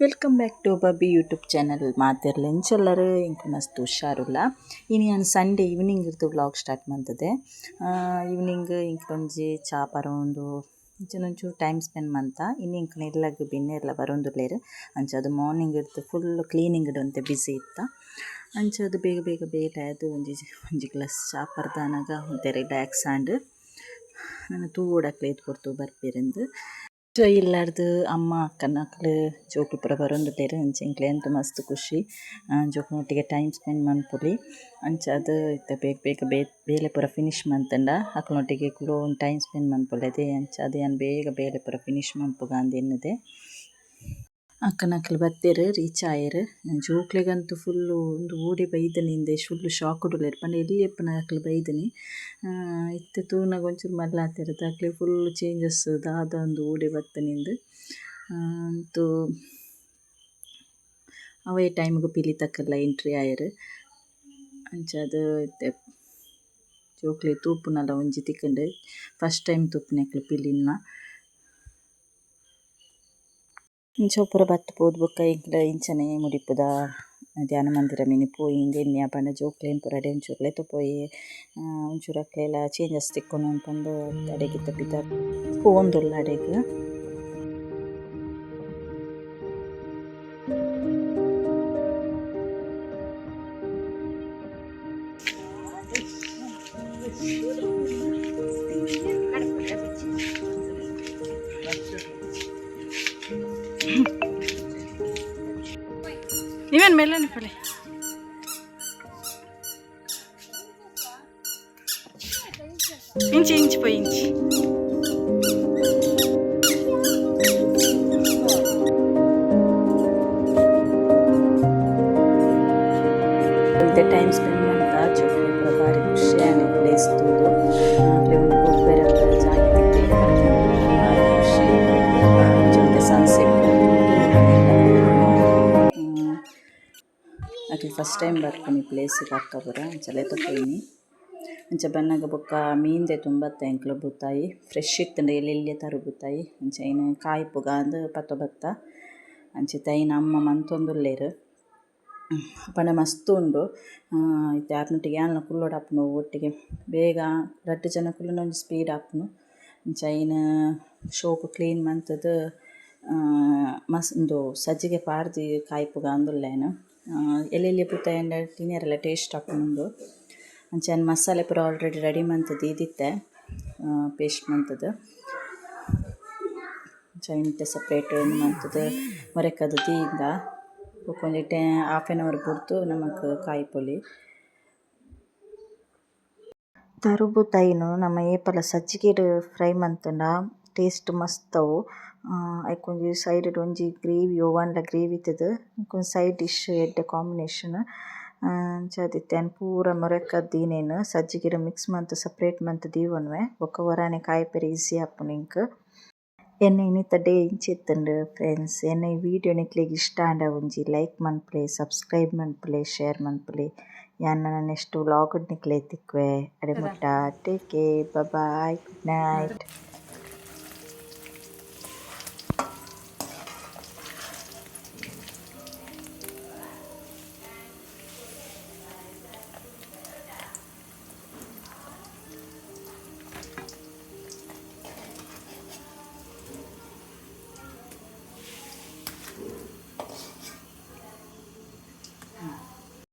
Welcome back to Babbi YouTube channel ಮಾತಿರ್ಲಿ ಎಂಚೆಲ್ಲರು ಇಂಕ ಮಸ್ತ್ ಹುಷಾರುಲ್ಲ. ಇನ್ನು ನಾನು ಸಂಡೇ ಈವ್ನಿಂಗ್ ಇರ್ದು ವ್ಲಾಗ್ ಸ್ಟಾರ್ಟ್ ಮಾಡ್ತದೆ. ಈವ್ನಿಂಗ್ ಇಂಕ ಒಂಜಿ ಚಾ ಬರೋಂದು, ಇಂಚನೊಂಚೂರು ಟೈಮ್ ಸ್ಪೆಂಡ್ ಮಂತ ಇನ್ನು ಇಂಕ ನೆಲ್ಲಗ್ ಬೆನ್ನೆರ್ಲ ಬರೊಂದುಲ್ಲೆರ್ ಅಂಚ ಅದು ಮಾರ್ನಿಂಗ್ ಇರ್ತು ಫುಲ್ ಕ್ಲೀನಿಂಗ್ ಒಂತೆ ಬ್ಯುಸಿ ಇತ್ತ. ಅಂಚ ಅದು ಬೇಗ ಬೇಗ ಬೇಟ ಆಯಿತು ಒಂಜಿ ಒಂಜಿ ಗ್ಲಾಸ್ ಚಾ ಪರ್ದಾನಾಗ, ಒಂತೆ ರಿಲ್ಯಾಕ್ಸ್ ಆಂಡ್ ನಾನು ತೂವೋಡಕ್ಲೆ ಎದ್ದು ಕೊಡ್ತು ಬರ್ಪೆರಿಂದು ಸೊ ಇಲ್ಲಾರ್ದು ಅಮ್ಮ ಅಕ್ಕನಕ್ಕಳು ಜೋಕುಲು ಪೂರ ಬರೊಂದುಲ್ಲೆರ್ ಅಂಚ ಎಂಕ್ಲೆ ಎಂತ ಮಸ್ತ್ ಖುಷಿ. ಜೋಕುನೊಟ್ಟಿಗೆ ಟೈಮ್ ಸ್ಪೆಂಡ್ ಮನ್ಪೊಲಿ ಅಂಚ ಅದು ಇತ್ತೆ ಬೇಗ ಬೇಗ ಬೇಲೆ ಪೂರ ಫಿನಿಶ್ ಮನ್ತಂಡ ಅಕ್ಲನೊಟ್ಟಿಗೆ ಕುಲೋನ್ ಟೈಮ್ ಸ್ಪೆಂಡ್ ಮನ್ಪೊಲಿ ಅಂಚ ಅದು ಯಾನ್ ಬೇಗ ಬೇಲೆ ಪೂರ ಫಿನಿಶ್ ಮನ್ಪುಗ ಅಂದ್ ಅಕ್ಕನಕ್ಲ್ ಬತ್ತೆರ್ ರೀಚ್ ಆಯೆರ್. ಜೋಕ್ಲೆಗಂತೂ ಫುಲ್ಲು ಉಂದು ಓಡಿ ಬೈದನಿಂದೆ ಫುಲ್ಲ್ ಶಾಕ್ ಉಲ್ಲೆರ್ ಪಂಡ ಎಲ್ಲಿ ಎಪ್ಪುನ ಅಕ್ಲ್ ಬೈದನಿ. ಇತ್ತೆ ತೂನಗ ಒಂಚೂರು ಮಲ್ಲಾತೆರ್ ಅಕ್ಲೆ ಫುಲ್ ಚೇಂಜಸ್ ದಾದ ಉಂದು ಓಡಿ ಬತ್ತನಿಂದ್ ಅಂತು ಅವೇ ಟೈಮ್ಗ್ ಪಿಲಿ ತಕ್ಕಲ್ಲ ಎಂಟ್ರಿ ಆಯೆರ್. ಅಂಚಾದ್ ಇತ್ತೆ. ಜೋಕ್ಲೆ ತೂಪುನಲ ಒಂಜಿ ತಿಕ್ಕುಂಡು. ಫಸ್ಟ್ ಟೈಮ್ ತೂಪುನೆಕ್ಲೆ ಪಿಲಿನ್ಲ ಇಂಚ ಪೂರ ಬತ್ತ್ ಪೋದು ಬೊಕ ಎಂಕ್ಲೆ ಇಂಚನೆ ಮುಡಿಪುದ ಧ್ಯಾನ ಮಂದಿರ ಮಿನಿ ಪೋಯಿಂಗ್ ಎನ್ನಿ ಆಪಂಡ ಜೋಕ್ಲೆನ್ ಪೂರ ಎಡೆ ಒಂಚೂರು ಲೆತ್ತ ಪೋಯಿ ಒಂಚೂರು ಅಕ್ಲೆಲ ಚೇಂಜಸ್ ತಿಕ್ಕೊನು ಅಂತಂದು ಅಡೆಗಿತ್ತ ಪಿತ ಪೋವೊಂದುಲ್ಲ ಅಡೆಗ್ ನೀವೇನು ಮೇಲೆ ಪಡೆ ಇಂಚಿ ಇಂಚಿ ಪೋಯಿ ಇಂಚಿ ಟೈಮ್ ಸ್ಪೆಂಡ್ ಮಾಡ್ತಾ ಚೋಕ್ಲೇಟ್ ಭಾರಿ ಖುಷಿ ಆನೆ ಪ್ಲೇಸ್ ಫಸ್ಟ್ ಟೈಮ್ ಬರ್ಪುನಿ ಪ್ಲೇಸಿಗೆ ಹಾಕೋಬರ ಲೆತ್ತ ಪೋಯಿನಿ ಅಂಚ ಬನ್ನಗ ಬೊಕ್ಕ ಮೀನ್ದೆ ತುಂಬ ಎಂಕ್ಲು ಬುತ್ತಾಯಿ ಫ್ರೆಶ್ ಇತ್ತಂಡ ಎಲ್ಲೆಲ್ಲ್ಯ ತರು ಬುತ್ತಾಯಿ ಅಂಚ ಕಾಯಿ ಪುಗ ಅಂದ್ ಪತ್ತ ಬತ್ತ ಅಂಚೆ ತೈನ ಅಮ್ಮ ಮಂತೊಂದುಲ್ಲೆರ್. ಪಂಡ ಮಸ್ತ್ ಉಂಡು. ಇತ್ತೆ ಆರ್ನೊಟ್ಟಿಗೆ ಯಾನ್ಲ ಕುಲ್ಲೊಡು ಆಪುನು ಒಟ್ಟಿಗೆ ಬೇಗ ರಡ್ಡ್ ಜನ ಕುಲ್ಲುನ ಒಂಜಿ ಸ್ಪೀಡ್ ಅಂಚ ಐನ್ ಶೋಕು ಕ್ಲೀನ್ ಮಂತದ್ದು ಮಸ್ ಉಂದು ಸಜ್ಜಿಗೆ ಪಾಡ್ದು ಕಾಯಿ ಪುಗ ಅಂದುಲ್ಲೆನ್. ಎಲ್ಲೆಲ್ಲ್ಯ ಪುತ್ತಾಯಿನ್ಲ ತಿನಿಯರೆಲ್ಲ ಟೇಸ್ಟ್ ಆಪುಂಡು ಅಂಚನೆ ಮಸಾಲೆ ಪೂರ ಆಲ್ರೆಡಿ ರೆಡಿ ಮಂತ್ ದೀದಿತ್ತೆ ಪೇಸ್ಟ್ ಮಂತದ್ದು ಇಂತೆ ಸಪ್ರೇಟ್ ಏನು ಮಂತುದು ಮೊರೆಕದು ತೀಯಿಂದ ಒಂದು ಟೆ ಹಾಫ್ ಆನ್ ಅವರ್ ಪೂರ್ತು ನಮಕ್ ತರುಬು ತೈನು ನಮ್ಮ ಏಪಲ ಸಜ್ಜಿಗೆ ಫ್ರೈ ಮಂತುಂಡ. ಟೇಸ್ಟ್ ಮಸ್ತ್ ಅವು ಐಕೊಂಜಿ ಸೈಡ್ ಒಂಜಿ ಗ್ರೇವಿ ಒವ್ವಾಂಡ್ಲ ಗ್ರೇವಿ ಇತ್ತುದು. ಇಂಕೊಂಜಿ ಸೈಡ್ ಡಿಶ್ ಎಡ್ಡೆ ಕಾಂಬಿನೇಷನ್ ಇತ್ತೆನ್ ಪೂರ ಮೊರೆಕದ್ ದೀನೆನ್ ಸಜ್ಜಿಗೆಡ್ ಮಿಕ್ಸ್ ಮಂತ್ ಸಪರೇಟ್ ಮಂತ್ ದೀವೊನ್ವೆ. ಬೊಕ ಒರಾನೆ ಕಾಯೆಪೆರೆ ಈಸಿ ಆಪುಂಡು ಎಂಕ್ ಎನ್ನ ಇನ್ನಿತ್ತ ಡೇ ಇಂಚಿ ಇತ್ತುಂಡು ಫ್ರೆಂಡ್ಸ್ ಎನ್ನ ಈ ವಿಡಿಯೋ ನಿಕ್ಲೆಗ್ ಇಷ್ಟ ಆಂಡ ಒಂಜಿ ಲೈಕ್ ಮನ್ಪುಲೆ ಸಬ್ಸ್ಕ್ರೈಬ್ ಮನ್ಪುಲೆ ಶೇರ್ ಮನ್ಪುಲೆ ಯಾನ್ ನೆಕ್ಸ್ಟ್ ವ್ಲಾಗ್ ನಿಕ್ಲೆ ತಿಕ್ಕುವೆ ಅಡೆ ಮುಟ್ಟ take care bye good night